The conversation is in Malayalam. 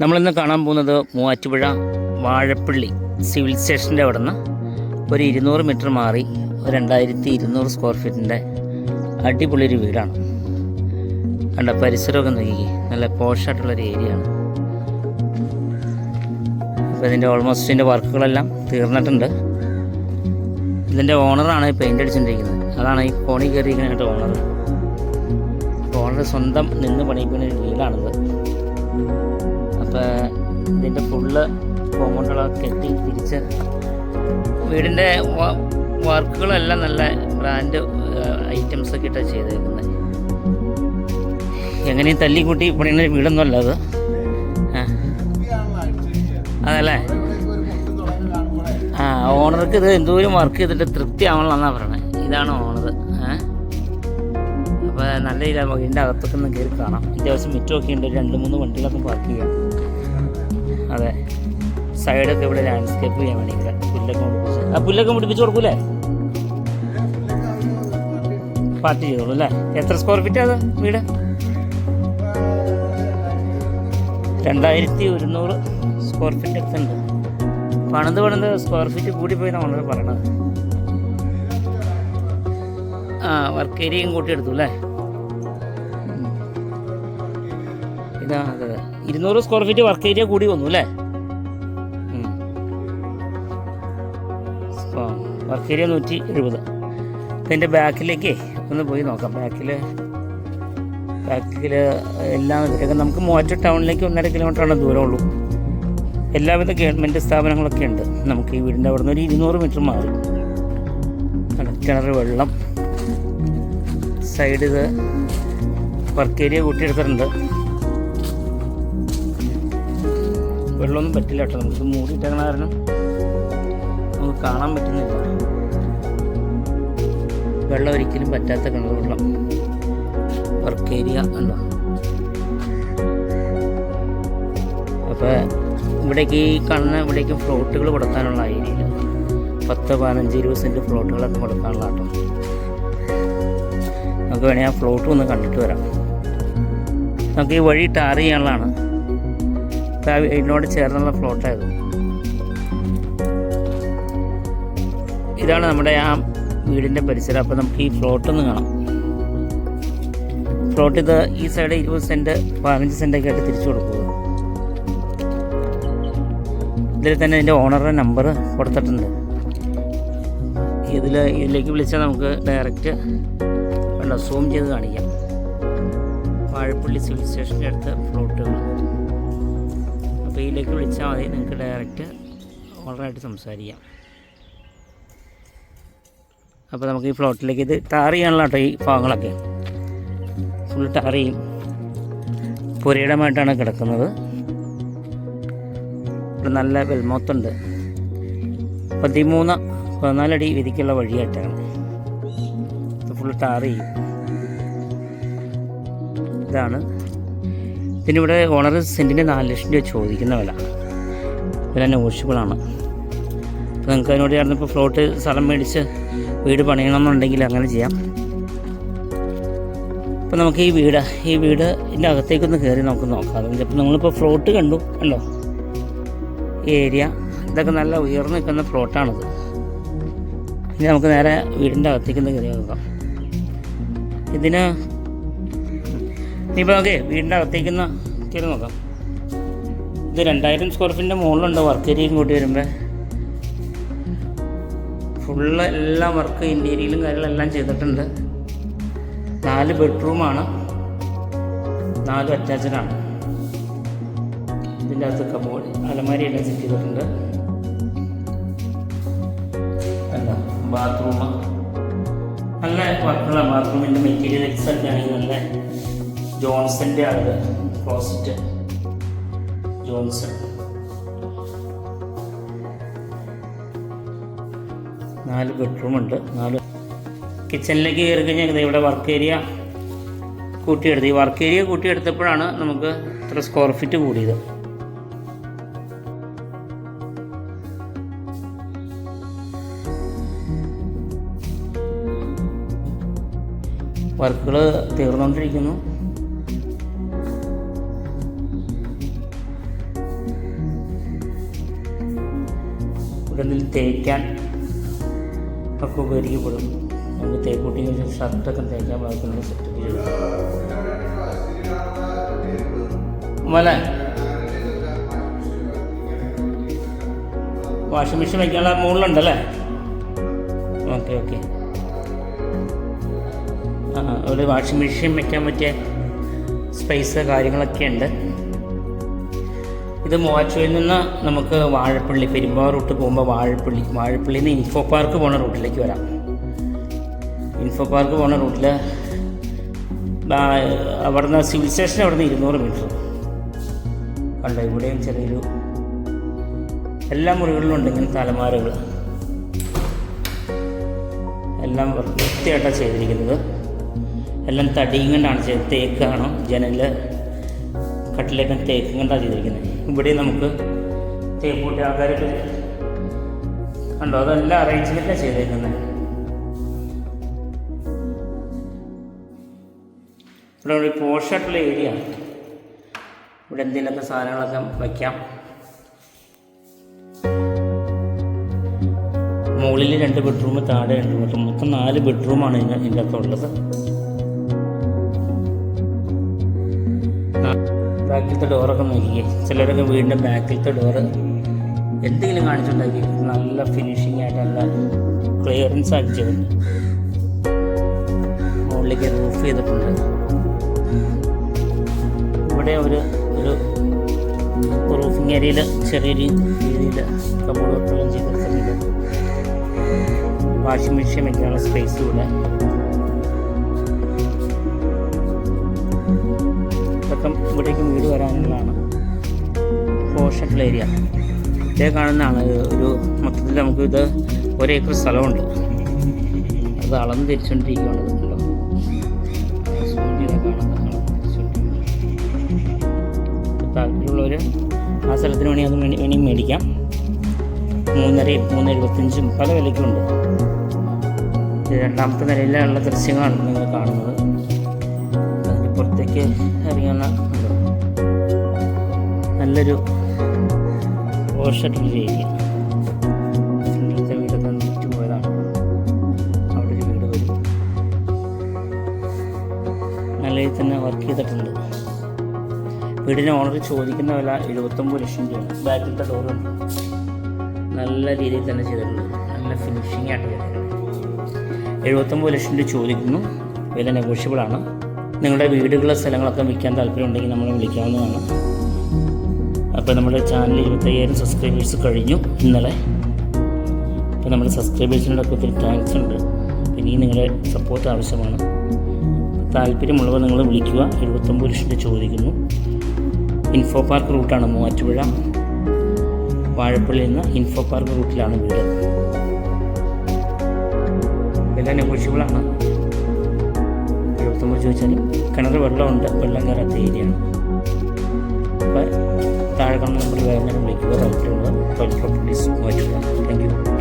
നമ്മളിന്ന് കാണാൻ പോകുന്നത് മൂവാറ്റുപുഴ വാഴപ്പള്ളി സിവിൽ സ്റ്റേഷന്റെ അവിടെ നിന്ന് ഒരു ഇരുന്നൂറ് മീറ്റർ മാറി രണ്ടായിരത്തി ഇരുന്നൂറ് സ്ക്വയർ ഫീറ്റിന്റെ അടിപൊളി ഒരു വീടാണ്. കണ്ട പരിസരമൊക്കെ നോക്കി നല്ല പോഷായിട്ടുള്ളൊരു ഏരിയ ആണ്. അപ്പോൾ ഇതിന്റെ ഓൾമോസ്റ്റ് ഇതിന്റെ വർക്കുകളെല്ലാം തീർന്നിട്ടുണ്ട്. ഇതിന്റെ ഓണറാണ് പെയിന്റ് അടിച്ചുകൊണ്ടിരിക്കുന്നത് അതാണ് ഈ കോണി കയറിയിരിക്കുന്നതിന്റെ ഓണർ ഓണർ സ്വന്തം നിന്ന് പണിയിക്കുന്ന ഒരു വീടാണിത്. ഇതിന്റെ ഫുള്ള് കോമ്പൗണ്ടുകളൊക്കെ കെട്ടി തിരിച്ച് വീടിന്റെ വർക്കുകളെല്ലാം നല്ല ബ്രാൻഡ് ഐറ്റംസ് ഒക്കെ ഇട്ടാണ് ചെയ്തേക്കുന്നത് എങ്ങനെയും തല്ലിക്കൂട്ടി പണിയുന്ന വീടൊന്നുമല്ല അത്. അതല്ലേ? ആ ഓണർക്ക് ഇത് എന്തോരം വർക്ക് ചെയ്തിട്ട് തൃപ്തി ആവണമെന്നാണ് പറയണത് ഇതാണ് ഓണർ അപ്പോൾ നല്ല രീതിയിൽ വീടിന്റെ അകത്തൊക്കെ ഒന്ന് കയറി കാണാം. അത്യാവശ്യം മിറ്റമൊക്കെ ഉണ്ട്. രണ്ട് മൂന്ന് വണ്ടികളൊക്കെ പാർക്ക് ചെയ്യാം. അതെ. സൈഡൊക്കെ ഇവിടെ ലാൻഡ്സ്കേപ്പ് ചെയ്യാൻ വേണ്ടി പുല്ലൊക്കെ മുടിപ്പിച്ച്. ആ പുല്ലൊക്കെ മുടിപ്പിച്ച് കൊടുക്കൂലേ? പാർട്ടി ചെയ്തോളൂ അല്ലേ? എത്ര സ്ക്വയർ ഫീറ്റ് അത് വീട്? രണ്ടായിരത്തി ഒരുന്നൂറ് സ്ക്വയർ ഫീറ്റ് ഒക്കെ ഉണ്ട്. പണിത് പണിത് സ്ക്വയർ ഫീറ്റ് കൂടിപ്പോയി നമ്മൾ പറയണത്. ആ വർക്ക് ഏരിയയും കൂട്ടിയെടുത്തു അല്ലേ? ഇതാ അതെ. ഇരുന്നൂറ് സ്ക്വയർ ഫീറ്റ് വർക്ക് ഏരിയ കൂടി വന്നു അല്ലേ? വർക്ക് ഏരിയ നൂറ്റി എഴുപത്. അപ്പം എന്റെ ബാക്കിലേക്ക് ഒന്ന് പോയി നോക്കാം. ബാക്കിൽ ബാക്കിൽ എല്ലാം നമുക്ക് മൂവാറ്റ ടൗണിലേക്ക് ഒന്നര കിലോമീറ്ററാണ് ദൂരമുള്ളൂ. എല്ലാവിധ ഗവൺമെന്റ് സ്ഥാപനങ്ങളൊക്കെ ഉണ്ട്. നമുക്ക് ഈ വീടിന്റെ അവിടെ നിന്ന് ഒരു ഇരുന്നൂറ് മീറ്റർ മാറി. കിണർ വെള്ളം. സൈഡ് വർക്ക് ഏരിയ കൂട്ടിയെടുത്തിട്ടുണ്ട്. വെള്ളമൊന്നും പറ്റില്ല കേട്ടോ. നമുക്ക് മൂടിയിട്ടേക്കണ കാരണം നമുക്ക് കാണാൻ പറ്റുന്നില്ല. വെള്ളം ഒരിക്കലും പറ്റാത്ത കിണർ വെള്ളം വർക്ക് ഏരിയ ഉണ്ടോ അപ്പോൾ ഇവിടേക്ക് ഈ കാണുന്ന ഇവിടേക്ക് ഫ്ലോട്ടുകൾ കൊടുക്കാനുള്ള ഏരിയയിൽ പത്ത് പതിനഞ്ച് ഇരുപത് സെന്റ് ഫ്ലോട്ടുകളൊക്കെ കൊടുക്കാനുള്ള കേട്ടോ. നമുക്ക് വേണമെങ്കിൽ ആ ഫ്ലോട്ട് ഒന്ന് കണ്ടിട്ട് വരാം. നമുക്ക് ഈ വഴി ടാർ ചെയ്യാനുള്ളതാണ്. ഇതിനോട് ചേർന്നുള്ള ഫ്ലോട്ടായത് ഇതാണ് നമ്മുടെ ആ വീടിന്റെ പരിസരം. അപ്പോൾ നമുക്ക് ഈ ഫ്ലോട്ട് ഒന്ന് കാണാം. ഫ്ലോട്ട് ഇത് ഈ സൈഡ് ഇരുപത് സെന്റ് പതിനഞ്ച് സെന്റൊക്കെ ആയിട്ട് തിരിച്ചു കൊടുക്കുക ഇതിൽ തന്നെ ഇതിന്റെ ഓണറുടെ നമ്പർ കൊടുത്തിട്ടുണ്ട്. ഇതിൽ ഇതിലേക്ക് വിളിച്ചാൽ നമുക്ക് ഡയറക്റ്റ് വേണ്ട സൂം ചെയ്ത് കാണിക്കാം. വാഴപ്പള്ളി സിവിൽ സ്റ്റേഷന്റെ അടുത്ത് ഫ്ലോട്ടുകൾ അപ്പോൾ ഇതിലേക്ക് വിളിച്ചാൽ മതി. നിങ്ങൾക്ക് ഡയറക്റ്റ് ഓർഡറായിട്ട് സംസാരിക്കാം. അപ്പോൾ നമുക്ക് ഈ ഫ്ലോട്ടിലേക്ക് ഇത് ടാർ ചെയ്യാനുള്ള കേട്ടോ ഈ ഭാഗങ്ങളൊക്കെ. ഫുൾ ടാർ ചെയ്യും. പുരയിടമായിട്ടാണ് കിടക്കുന്നത്. ഇവിടെ നല്ല വെൽമോത്തുണ്ട്. പതിമൂന്ന് പതിനാലടി വീതിക്കുള്ള വഴിയായിട്ടാണ്. ഫുൾ ടാർ ചെയ്യും. ഇതാണ് ഇതിനിവിടെ ഓണർ സെന്റിന് നാല് ലക്ഷം രൂപ ചോദിക്കുന്ന വില. വില നെഗോഷ്യബിളാണ് അപ്പോൾ നിങ്ങൾക്ക് അതിനോട് ചേർന്ന് ഇപ്പോൾ ഫ്ലോട്ട് സ്ഥലം മേടിച്ച് വീട് പണിയണമെന്നുണ്ടെങ്കിൽ അങ്ങനെ ചെയ്യാം. അപ്പോൾ നമുക്ക് ഈ വീട് ഈ വീട് ഇതിന്റെ അകത്തേക്കൊന്ന് കയറി നമുക്ക് നോക്കാം. അതുകൊണ്ട് ഇപ്പോൾ നമ്മളിപ്പോൾ ഫ്ലോട്ട് കണ്ടു? അല്ലോ ഈ ഏരിയ ഇതൊക്കെ നല്ല ഉയർന്നു നിൽക്കുന്ന ഫ്ലോട്ടാണിത് ഇനി നമുക്ക് നേരെ വീടിന്റെ അകത്തേക്കൊന്ന് കയറി നോക്കാം. ഇതിന് ഇനിയിപ്പോൾ നമുക്ക് വീടിന്റെ അകത്തേക്കുന്ന കയറി നോക്കാം. ഇത് രണ്ടായിരം സ്ക്വയർ ഫീറ്റിന്റെ മുകളിലുണ്ട് വർക്ക് ഏരിയയും കൂട്ടി വരുമ്പോൾ ഫുള്ള് എല്ലാം വർക്ക് ഇന്റീരിയലും കാര്യങ്ങളെല്ലാം ചെയ്തിട്ടുണ്ട്. നാല് ബെഡ്റൂമാണ് നാല് അറ്റാച്ചഡാണ് ഇതിന്റെ അകത്ത് കബോർഡ് അലമാരി എല്ലാം സെറ്റ് ചെയ്തിട്ടുണ്ട്. അല്ല ബാത്റൂം നല്ല വർക്കുള്ള ബാത്റൂമിന്റെ മെറ്റീരിയൽസ് ഒക്കെ ആണെങ്കിൽ നല്ല ജോൺസന്റെ ആണ് ക്ലോസറ്റ് ജോൺസൺ. നാല് ബെഡ്റൂം ഉണ്ട്. നാല് കിച്ചണിലേക്ക് കയറി കഴിഞ്ഞാൽ ഇവിടെ വർക്ക് ഏരിയ കൂട്ടിയെടുത്ത് ഈ വർക്ക് ഏരിയ കൂട്ടിയെടുത്തപ്പോഴാണ് നമുക്ക് ഇത്ര സ്ക്വയർ ഫീറ്റ് കൂടിയത്. വർക്കുകൾ തീർന്നുകൊണ്ടിരിക്കുന്നു എന്തെങ്കിലും തേക്കാൻ ഒക്കെ ഉപകരിക്കപ്പെടും. നമുക്ക് തേക്കൂട്ടി ഷർട്ടൊക്കെ തേക്കാൻ പാകത്തിനുള്ള ചെയ്തു മല വാഷിംഗ് മെഷീൻ വയ്ക്കാനുള്ള മുകളിലുണ്ടല്ലേ? Okay okay. ആ ഒരു വാഷിംഗ് മെഷീൻ വയ്ക്കാൻ പറ്റിയ സ്പേസ് കാര്യങ്ങളൊക്കെ ഉണ്ട്. ഇത് മൂവാറ്റുപുഴയിൽ നിന്ന് നമുക്ക് വാഴപ്പള്ളി പെരുമ്പാവ റൂട്ട് പോകുമ്പോൾ വാഴപ്പള്ളി വാഴപ്പള്ളിയിൽ നിന്ന് ഇൻഫോ പാർക്ക് പോകുന്ന റൂട്ടിലേക്ക് വരാം. ഇൻഫോ പാർക്ക് പോകുന്ന റൂട്ടിൽ അവിടുന്ന് സിവിൽ സ്റ്റേഷൻ അവിടെ നിന്ന് ഇരുന്നൂറ് മീറ്റർ കണ്ടോ ഇവിടെയും ചെറിയൊരു എല്ലാ മുറികളിലും ഉണ്ട് ഇങ്ങനെ തലമാരകൾ എല്ലാം വൃത്തിയായിട്ടാണ് ചെയ്തിരിക്കുന്നത്. എല്ലാം തടിയും കൊണ്ടാണ് ചെയ്ത് തേക്കാണ് ജനൽ. കട്ടിലൊക്കെ തേക്കും കണ്ടാ ചെയ്തിരിക്കുന്നത്. ഇവിടെ നമുക്ക് തേക്കൂട്ടി ആൾക്കാരൊക്കെ കണ്ടോ? അതെല്ലാം അറേഞ്ച്മെന്റാണ് ചെയ്തേക്കുന്നത്. ഇവിടെ ഒരു പോഷായിട്ടുള്ള ഏരിയ ഇവിടെ എന്തെങ്കിലുമൊക്കെ സാധനങ്ങളൊക്കെ വയ്ക്കാം മുകളിൽ രണ്ട് ബെഡ്റൂം താഴെ രണ്ട് ബെഡ്റൂം മൊത്തം നാല് ബെഡ്റൂമാണ് ഇതിന് ബാക്കിലത്തെ ഡോറൊക്കെ നോക്കിയേ ചിലരൊക്കെ വീടിന്റെ ബാക്കിലത്തെ ഡോറ് എന്തെങ്കിലും കാണിച്ചിട്ടുണ്ടാക്കി. നല്ല ഫിനിഷിംഗ് ആയിട്ട് നല്ല ക്ലിയറൻസ് ചെയ്തിട്ടുണ്ട്. മുകളിലേക്ക് റൂഫ് ചെയ്തിട്ടുണ്ട്. ഇവിടെ ഒരു ഒരു റൂഫിംഗ് ഏരിയയിൽ ചെറിയൊരു രീതിയിൽ കബോർഡ് വർക്കെല്ലാം ചെയ്തിട്ടുണ്ട്. വാഷിംഗ് മെഷീൻ വയ്ക്കാനുള്ള സ്പേസ് ഇവിടെ. ഇതൊക്കെ ഇവിടേക്ക് വീട് വരാനുള്ളതാണ് പോഷട്ടുള്ള ഏരിയ. ഇതേ കാണുന്നതാണ്. ഒരു മൊത്തത്തിൽ നമുക്ക് ഇത് ഒരേക്കർ സ്ഥലമുണ്ട്. അത് അളന്ന് തിരിച്ചുകൊണ്ടിരിക്കുകയാണ്. താല്പര്യമുള്ളവർ ആ സ്ഥലത്തിന് വേണമെങ്കിൽ അത് വേണി മേടിക്കാം. മൂന്നരയും മൂന്ന് എഴുപത്തഞ്ചും പല വിലയ്ക്കുണ്ട്. രണ്ടാമത്തെ നിലയിലുള്ള ദൃശ്യങ്ങളാണ് നിങ്ങൾ കാണുന്നത്. പുറത്തേക്ക് ഇറങ്ങുന്ന നല്ലൊരു ഓഷട്ടുള്ള ഏരിയ. ഇന്നത്തെ തന്നെ വർക്ക് ചെയ്തിട്ടുണ്ട്. വീടിന് ഓണർ ചോദിക്കുന്ന വില എഴുപത്തൊമ്പത് ലക്ഷം രൂപയാണ്. ബാക്കിലത്തെ ഡോറുണ്ട് നല്ല രീതിയിൽ തന്നെ ചെയ്തിട്ടുണ്ട്. നല്ല ഫിനിഷിംഗ് ആയിട്ട് എഴുപത്തൊമ്പത് ലക്ഷം രൂപ ചോദിക്കുന്നു. വില നെഗോഷ്യബിൾ ആണ്. നിങ്ങളുടെ വീടുകളിലെ സ്ഥലങ്ങളൊക്കെ വിൽക്കാൻ താല്പര്യമുണ്ടെങ്കിൽ നമ്മളെ വിളിക്കാവുന്നതാണ്. അപ്പോൾ നമ്മുടെ ചാനൽ ഇരുപത്തയ്യായിരം സബ്സ്ക്രൈബേഴ്സ് കഴിഞ്ഞു ഇന്നലെ. അപ്പോൾ നമ്മുടെ സബ്സ്ക്രൈബേഴ്സിനോടൊക്കെ ഒത്തിരി താങ്ക്സ് ഉണ്ട്. ഇനിയും നിങ്ങളുടെ സപ്പോർട്ട് ആവശ്യമാണ്. താല്പര്യമുള്ളവർ നിങ്ങൾ വിളിക്കുക. എഴുപത്തൊമ്പത് ലക്ഷം രൂപ ചോദിക്കുന്നു ഇൻഫോ പാർക്ക് റൂട്ടാണ് മൂവാറ്റുപുഴ. വാഴപ്പള്ളിയിൽ നിന്ന് ഇൻഫോ പാർക്ക് റൂട്ടിലാണ് വീട്. എല്ലാം നെഗോഷ്യബിളാണ് എഴുപത്തൊമ്പത് ചോദിച്ചാൽ കിണർ വെള്ളമുണ്ട്. വെള്ളം കയറാത്ത ഏരിയയാണ്. അപ്പോൾ താഴെ കാണുന്ന നമ്പർ വേഗം വിളിക്കുക താല്പര്യമുള്ള പ്രോപ്പർട്ടീസ് മാറ്റുക താങ്ക് യു.